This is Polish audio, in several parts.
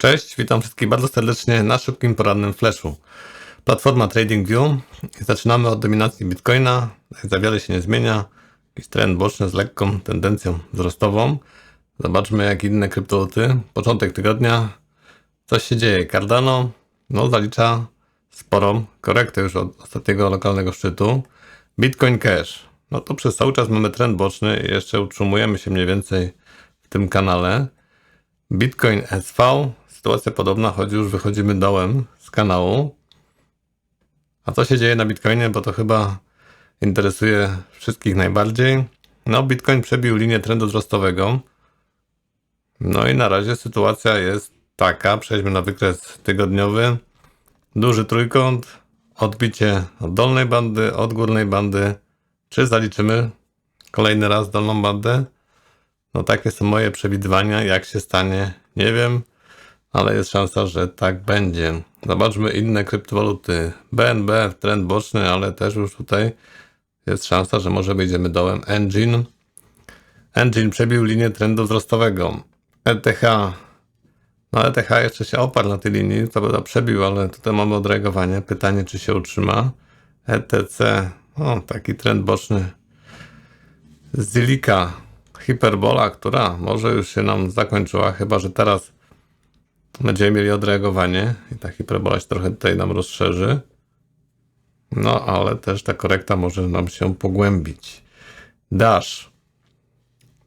Cześć, witam wszystkich bardzo serdecznie na szybkim porannym flashu. Platforma TradingView. Zaczynamy od dominacji Bitcoina. Za wiele się nie zmienia. Jakiś trend boczny z lekką tendencją wzrostową. Zobaczmy jak inne kryptowaluty. Początek tygodnia. Coś się dzieje. Cardano no, zalicza sporą korektę już od ostatniego lokalnego szczytu. Bitcoin Cash. No to przez cały czas mamy trend boczny i jeszcze utrzymujemy się mniej więcej w tym kanale. Bitcoin SV, sytuacja podobna, choć już wychodzimy dołem z kanału. A co się dzieje na Bitcoinie, bo to chyba interesuje wszystkich najbardziej. No, Bitcoin przebił linię trendu wzrostowego. No i na razie sytuacja jest taka, przejdźmy na wykres tygodniowy. Duży trójkąt, odbicie od dolnej bandy, od górnej bandy. Czy zaliczymy kolejny raz dolną bandę? No takie są moje przewidywania. Jak się stanie, nie wiem, ale jest szansa, że tak będzie. Zobaczmy inne kryptowaluty. BNB, trend boczny, ale też już tutaj jest szansa, że może wyjdziemy dołem. Engine. Engine przebił linię trendu wzrostowego. ETH. No ETH jeszcze się oparł na tej linii, to prawda przebił, ale tutaj mamy odreagowanie. Pytanie, czy się utrzyma. ETC. O, taki trend boczny. Zilika hiperbola, która może już się nam zakończyła, chyba że teraz będziemy mieli odreagowanie i ta hiperbola się trochę tutaj nam rozszerzy. No, ale też ta korekta może nam się pogłębić. Dash.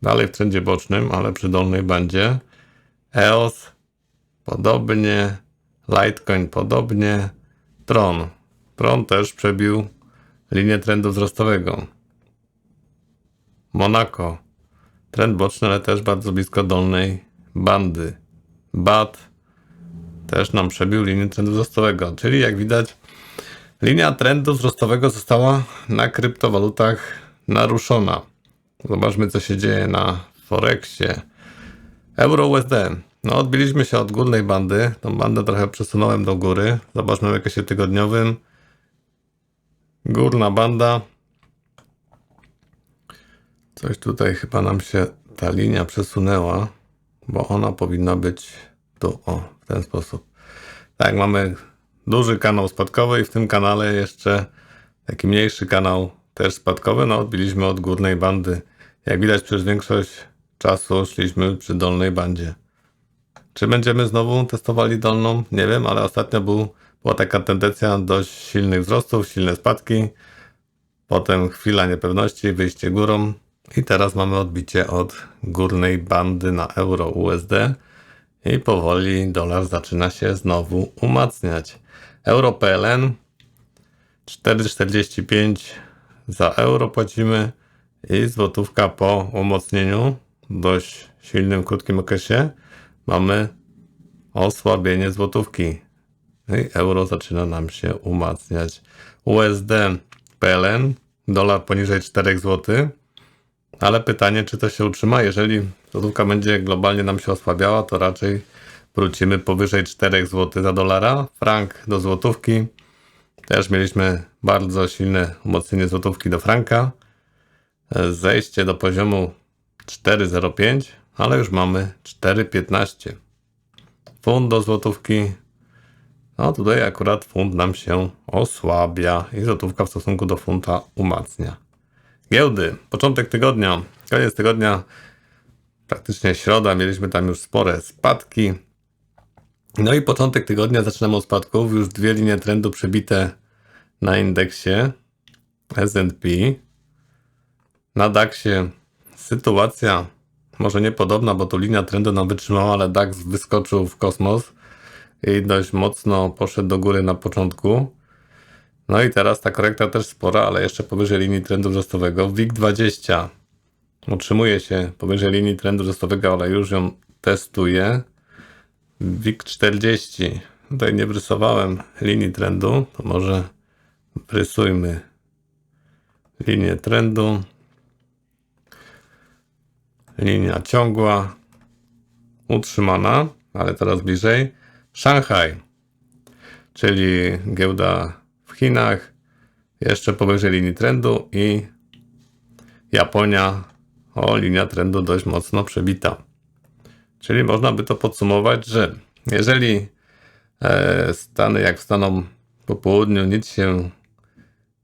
Dalej w trendzie bocznym, ale przy dolnej bandzie. EOS podobnie. Litecoin podobnie. Tron. Tron też przebił linię trendu wzrostowego. Monaco. Trend boczny, ale też bardzo blisko dolnej bandy. BAT też nam przebił linię trendu wzrostowego, czyli jak widać linia trendu wzrostowego została na kryptowalutach naruszona. Zobaczmy co się dzieje na Forexie. Euro USD. No odbiliśmy się od górnej bandy. Tą bandę trochę przesunąłem do góry. Zobaczmy w okresie tygodniowym. Górna banda Coś tutaj chyba nam się ta linia przesunęła, bo ona powinna być tu, o, w ten sposób. Tak, mamy duży kanał spadkowy i w tym kanale jeszcze taki mniejszy kanał też spadkowy. No, odbiliśmy od górnej bandy. Jak widać, przez większość czasu szliśmy przy dolnej bandzie. Czy będziemy znowu testowali dolną? Nie wiem, ale ostatnio był, była taka tendencja dość silnych wzrostów, silne spadki. Potem chwila niepewności, wyjście górą. I teraz mamy odbicie od górnej bandy na euro USD i powoli dolar zaczyna się znowu umacniać. Euro PLN 4,45 za euro płacimy i złotówka po umocnieniu dość silnym, krótkim okresie mamy osłabienie złotówki i euro zaczyna nam się umacniać. USD PLN dolar poniżej 4 zł ale pytanie, czy to się utrzyma. Jeżeli złotówka będzie globalnie nam się osłabiała, to raczej wrócimy powyżej 4 zł za dolara. Frank do złotówki. Też mieliśmy bardzo silne umocnienie złotówki do franka. Zejście do poziomu 4,05, ale już mamy 4,15. Fund do złotówki. No tutaj akurat fund nam się osłabia i złotówka w stosunku do funta umacnia. Giełdy. Początek tygodnia. Koniec tygodnia. Praktycznie środa. Mieliśmy tam już spore spadki. No i początek tygodnia zaczynamy od spadków. Już dwie linie trendu przebite na indeksie S&P. Na DAXie sytuacja może niepodobna, bo tu linia trendu nam wytrzymała, ale DAX wyskoczył w kosmos i dość mocno poszedł do góry na początku. No i teraz ta korekta też spora, ale jeszcze powyżej linii trendu wzrostowego. WIG20 utrzymuje się powyżej linii trendu wzrostowego, ale już ją testuję. WIG40. Tutaj nie wrysowałem linii trendu, to może wrysujmy linię trendu. Linia ciągła, utrzymana, ale teraz bliżej. Szanghaj, czyli giełda Chinach, jeszcze powyżej linii trendu i Japonia, o linia trendu dość mocno przebita. Czyli można by to podsumować, że Jeżeli e, Stany jak wstaną po południu, nic się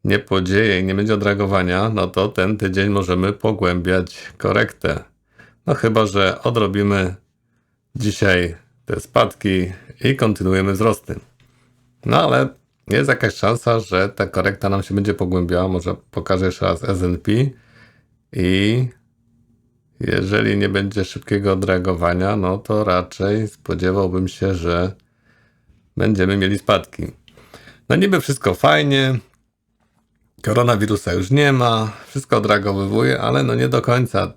nie podzieje i nie będzie odreagowania, no to ten tydzień możemy pogłębiać korektę. No chyba, że odrobimy dzisiaj te spadki i kontynuujemy wzrosty. No ale jest jakaś szansa, że ta korekta nam się będzie pogłębiała. Może pokażę jeszcze raz S&P i jeżeli nie będzie szybkiego odreagowania, no to raczej spodziewałbym się, że będziemy mieli spadki. No niby wszystko fajnie, koronawirusa już nie ma, wszystko odreagowywuje, ale no nie do końca.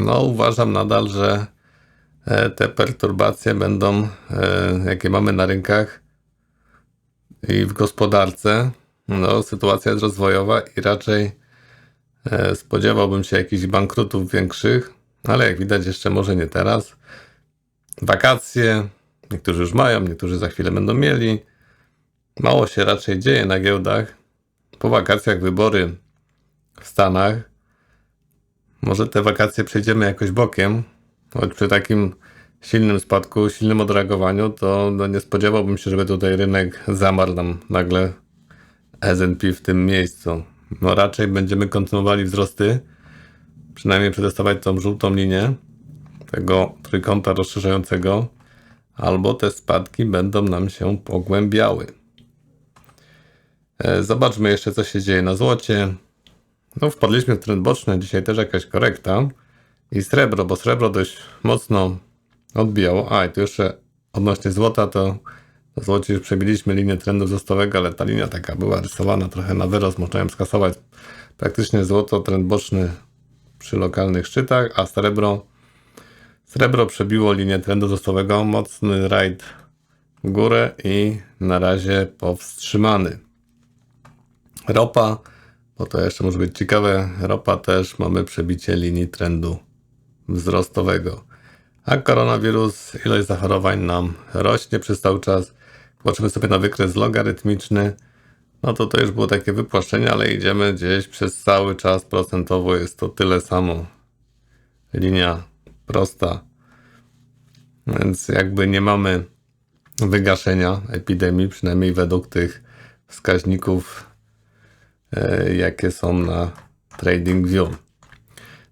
No uważam nadal, że e, te perturbacje będą, e, jakie mamy na rynkach i w gospodarce, no sytuacja jest rozwojowa i raczej e, spodziewałbym się jakichś bankrutów większych, ale jak widać jeszcze może nie teraz. Wakacje, niektórzy już mają, niektórzy za chwilę będą mieli. Mało się raczej dzieje na giełdach. Po wakacjach wybory w Stanach. Może te wakacje przejdziemy jakoś bokiem, choć przy takim silnym spadku, silnym odreagowaniu, to no nie spodziewałbym się, żeby tutaj rynek zamarł nam nagle S&P w tym miejscu. No raczej będziemy kontynuowali wzrosty, przynajmniej przetestować tą żółtą linię tego trójkąta rozszerzającego, albo te spadki będą nam się pogłębiały. E, Zobaczmy jeszcze, co się dzieje na złocie. No, wpadliśmy w trend boczny, dzisiaj też jakaś korekta. I srebro, bo srebro dość mocno odbijało. A, i tu jeszcze odnośnie złota, to na złocie już przebiliśmy linię trendu wzrostowego, ale ta linia taka była rysowana trochę na wyrost, można ją skasować. Praktycznie złoto, trend boczny przy lokalnych szczytach, a srebro, srebro przebiło linię trendu wzrostowego, mocny rajd w górę i na razie powstrzymany. Ropa, bo to jeszcze może być ciekawe, ropa też mamy przebicie linii trendu wzrostowego. A koronawirus, ilość zachorowań nam rośnie przez cały czas. Patrzymy sobie na wykres logarytmiczny. No to to już było takie wypłaszczenie, ale idziemy gdzieś przez cały czas procentowo jest to tyle samo. Linia prosta. Więc jakby nie mamy wygaszenia epidemii, przynajmniej według tych wskaźników, e, jakie są na TradingView.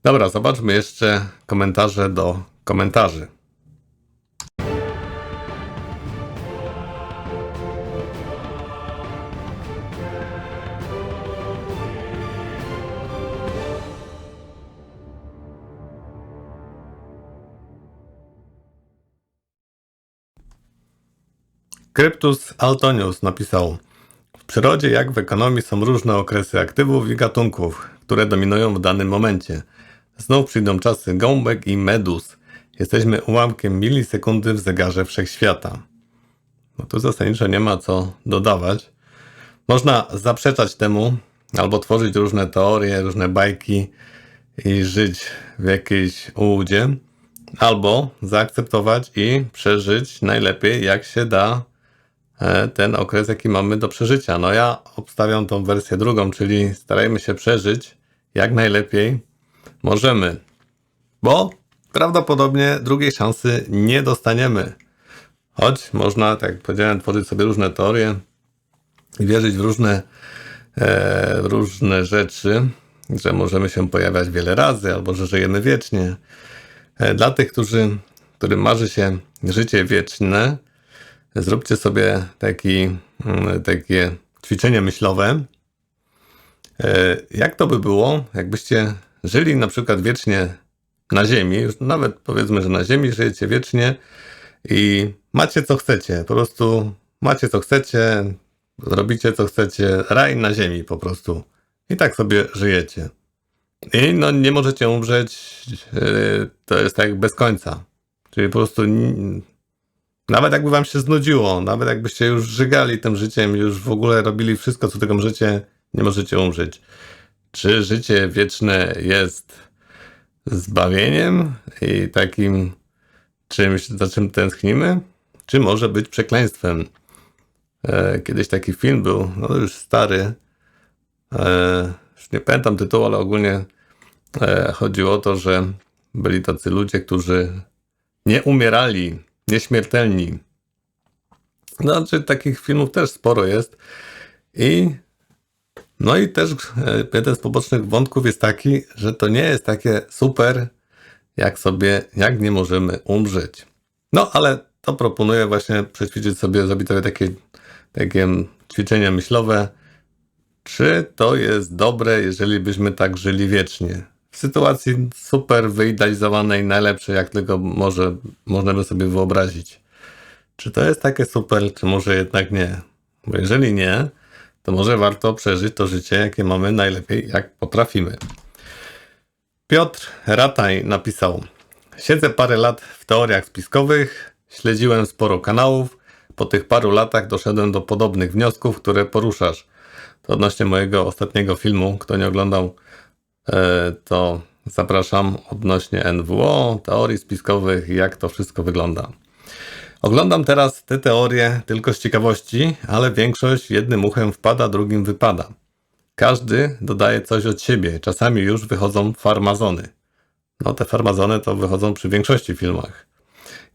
Dobra, zobaczmy jeszcze komentarze do komentarzy. Kryptus Altonius napisał W przyrodzie jak w ekonomii są różne okresy aktywów i gatunków, które dominują w danym momencie. Znów przyjdą czasy gąbek i medus. Jesteśmy ułamkiem milisekundy w zegarze wszechświata. No tu zasadniczo nie ma co dodawać. Można zaprzeczać temu, albo tworzyć różne teorie, różne bajki i żyć w jakiejś ułudzie, albo zaakceptować i przeżyć najlepiej jak się da e, ten okres, jaki mamy do przeżycia. No ja obstawiam tą wersję drugą, czyli starajmy się przeżyć jak najlepiej możemy, bo prawdopodobnie drugiej szansy nie dostaniemy. Choć można, tak jak powiedziałem, tworzyć sobie różne teorie i wierzyć w różne, e, różne rzeczy, że możemy się pojawiać wiele razy albo że żyjemy wiecznie. E, dla tych, którzy, którym marzy się życie wieczne, zróbcie sobie taki, mm, takie ćwiczenie myślowe. E, jak to by było, jakbyście żyli na przykład wiecznie na Ziemi, już nawet powiedzmy, że na Ziemi żyjecie wiecznie i macie co chcecie, po prostu macie co chcecie, robicie co chcecie, raj na Ziemi po prostu. I tak sobie żyjecie. I no nie możecie umrzeć, yy, to jest tak bez końca. Czyli po prostu nawet jakby wam się znudziło, nawet jakbyście już żygali tym życiem, już w ogóle robili wszystko, co tylko możecie, nie możecie umrzeć. Czy życie wieczne jest zbawieniem i takim czymś, za czym tęsknimy? Czy może być przekleństwem? E, kiedyś taki film był, no już stary, e, już nie pamiętam tytułu, ale ogólnie e, chodziło o to, że byli tacy ludzie, którzy nie umierali, nieśmiertelni, Znaczy, takich filmów też sporo jest. I no i też e, jeden z pobocznych wątków jest taki, że to nie jest takie super, jak sobie, jak nie możemy umrzeć. No, ale to proponuję właśnie przećwiczyć sobie, zrobić sobie takie, takie ćwiczenie myślowe. Czy to jest dobre, jeżeli byśmy tak żyli wiecznie? W sytuacji super wyidealizowanej, najlepszej, jak tylko może, można by sobie wyobrazić. Czy to jest takie super, czy może jednak nie? Bo jeżeli nie, to może warto przeżyć to życie, jakie mamy najlepiej, jak potrafimy. Piotr Rataj napisał: Siedzę parę lat w teoriach spiskowych, śledziłem sporo kanałów. Po tych paru latach doszedłem do podobnych wniosków, które poruszasz. To odnośnie mojego ostatniego filmu. Kto nie oglądał, e, to zapraszam odnośnie NWO, teorii spiskowych jak to wszystko wygląda. Oglądam teraz te teorie tylko z ciekawości, ale większość jednym uchem wpada, drugim wypada. Każdy dodaje coś od siebie, czasami już wychodzą farmazony. No te farmazony to wychodzą przy większości filmach.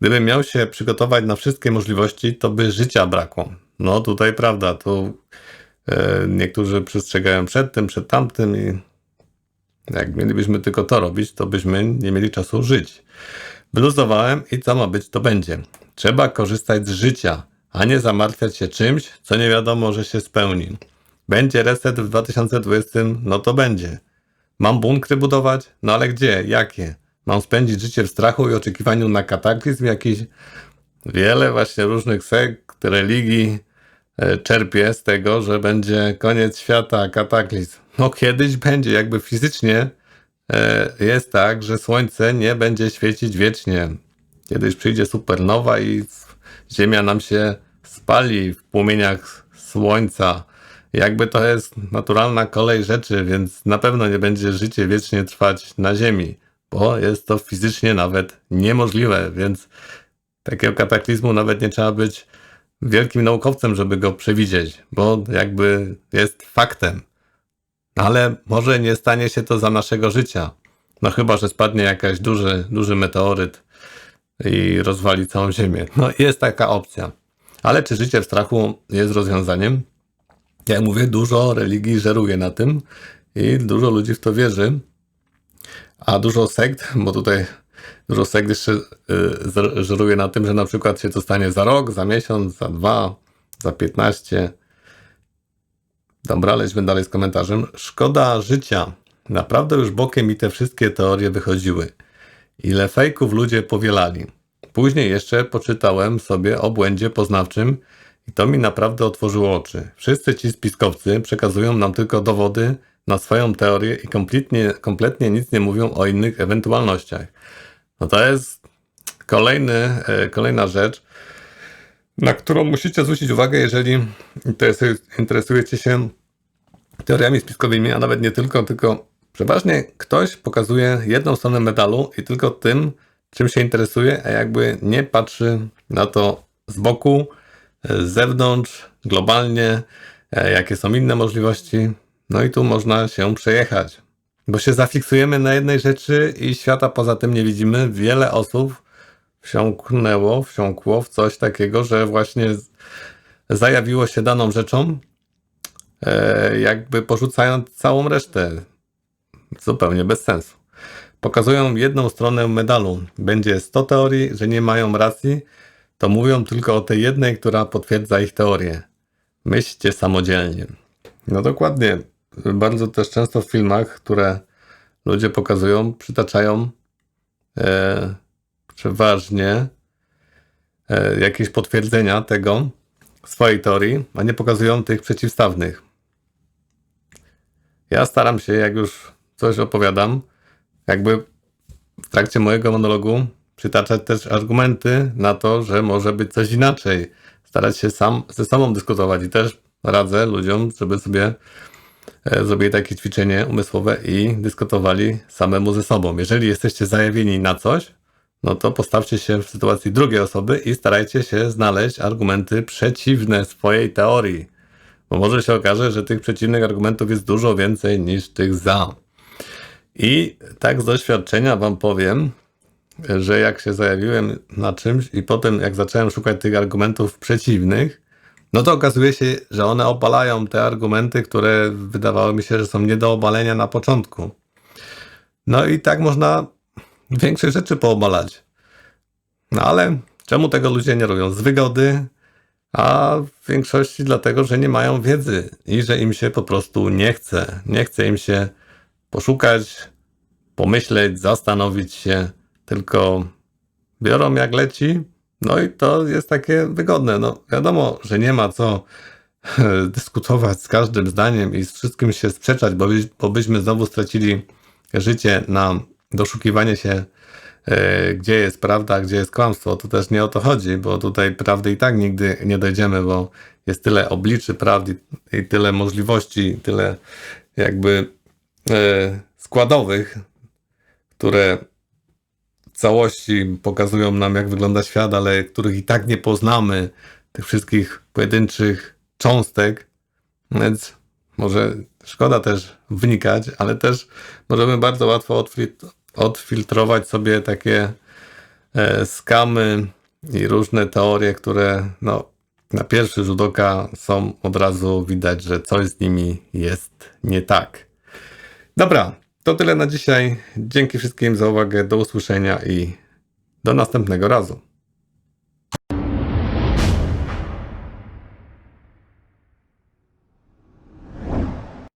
Gdybym miał się przygotować na wszystkie możliwości, to by życia brakło. No tutaj prawda, tu e, niektórzy przestrzegają przed tym, przed tamtym i jak mielibyśmy tylko to robić, to byśmy nie mieli czasu żyć. Wyluzowałem i co ma być, to będzie. Trzeba korzystać z życia, a nie zamartwiać się czymś, co nie wiadomo, że się spełni. Będzie reset w 2020, no to będzie. Mam bunkry budować? No ale gdzie? Jakie? Mam spędzić życie w strachu i oczekiwaniu na kataklizm jakiś? Wiele właśnie różnych sekt, religii e, czerpie z tego, że będzie koniec świata, kataklizm. No kiedyś będzie, jakby fizycznie e, jest tak, że słońce nie będzie świecić wiecznie. Kiedyś przyjdzie supernowa i Ziemia nam się spali w płomieniach słońca. Jakby to jest naturalna kolej rzeczy, więc na pewno nie będzie życie wiecznie trwać na Ziemi, bo jest to fizycznie nawet niemożliwe, więc takiego kataklizmu nawet nie trzeba być wielkim naukowcem, żeby go przewidzieć, bo jakby jest faktem. Ale może nie stanie się to za naszego życia. No chyba, że spadnie jakaś duży, duży meteoryt i rozwali całą Ziemię. No jest taka opcja. Ale czy życie w strachu jest rozwiązaniem? Jak mówię, dużo religii żeruje na tym i dużo ludzi w to wierzy. A dużo sekt, bo tutaj dużo sekt jeszcze y, żeruje na tym, że na przykład się to stanie za rok, za miesiąc, za dwa, za piętnaście. Dobra, lećmy dalej z komentarzem. Szkoda życia. Naprawdę już bokiem mi te wszystkie teorie wychodziły. Ile fejków ludzie powielali. Później jeszcze poczytałem sobie o błędzie poznawczym i to mi naprawdę otworzyło oczy. Wszyscy ci spiskowcy przekazują nam tylko dowody na swoją teorię i kompletnie, kompletnie nic nie mówią o innych ewentualnościach. No to jest kolejny, e, kolejna rzecz, na którą musicie zwrócić uwagę, jeżeli interesujecie się teoriami spiskowymi, a nawet nie tylko, tylko Przeważnie ktoś pokazuje jedną stronę medalu i tylko tym, czym się interesuje, a jakby nie patrzy na to z boku, z zewnątrz, globalnie, e, jakie są inne możliwości. No i tu można się przejechać, bo się zafiksujemy na jednej rzeczy i świata poza tym nie widzimy. Wiele osób wsiąknęło, wsiąkło w coś takiego, że właśnie zajawiło się daną rzeczą, e, jakby porzucając całą resztę zupełnie bez sensu. Pokazują jedną stronę medalu. Będzie 100 teorii, że nie mają racji, to mówią tylko o tej jednej, która potwierdza ich teorię. Myślcie samodzielnie. No dokładnie. Bardzo też często w filmach, które ludzie pokazują, przytaczają e, przeważnie e, jakieś potwierdzenia tego, swojej teorii, a nie pokazują tych przeciwstawnych. Ja staram się, jak już coś opowiadam, jakby w trakcie mojego monologu przytaczać też argumenty na to, że może być coś inaczej. Starać się sam ze sobą dyskutować i też radzę ludziom, żeby sobie e, zrobili takie ćwiczenie umysłowe i dyskutowali samemu ze sobą. Jeżeli jesteście zajawieni na coś, no to postawcie się w sytuacji drugiej osoby i starajcie się znaleźć argumenty przeciwne swojej teorii. Bo może się okaże, że tych przeciwnych argumentów jest dużo więcej niż tych za. I tak z doświadczenia Wam powiem, że jak się zajawiłem na czymś i potem jak zacząłem szukać tych argumentów przeciwnych, no to okazuje się, że one obalają te argumenty, które wydawały mi się, że są nie do obalenia na początku. No i tak można większość rzeczy poobalać. No ale czemu tego ludzie nie robią? Z wygody, a w większości dlatego, że nie mają wiedzy i że im się po prostu nie chce. Nie chce im się poszukać, pomyśleć, zastanowić się, tylko biorą jak leci. No i to jest takie wygodne. No wiadomo, że nie ma co dyskutować z każdym zdaniem i z wszystkim się sprzeczać, bo, byś, bo byśmy znowu stracili życie na doszukiwanie się, e, gdzie jest prawda, gdzie jest kłamstwo. To też nie o to chodzi, bo tutaj prawdy i tak nigdy nie dojdziemy, bo jest tyle obliczy prawdy i tyle możliwości, tyle jakby e, składowych, które w całości pokazują nam, jak wygląda świat, ale których i tak nie poznamy, tych wszystkich pojedynczych cząstek. Więc może szkoda też wnikać, ale też możemy bardzo łatwo odfil- odfiltrować sobie takie e, skamy i różne teorie, które no, na pierwszy rzut oka są od razu widać, że coś z nimi jest nie tak. Dobra, to tyle na dzisiaj. Dzięki wszystkim za uwagę. Do usłyszenia i do następnego razu.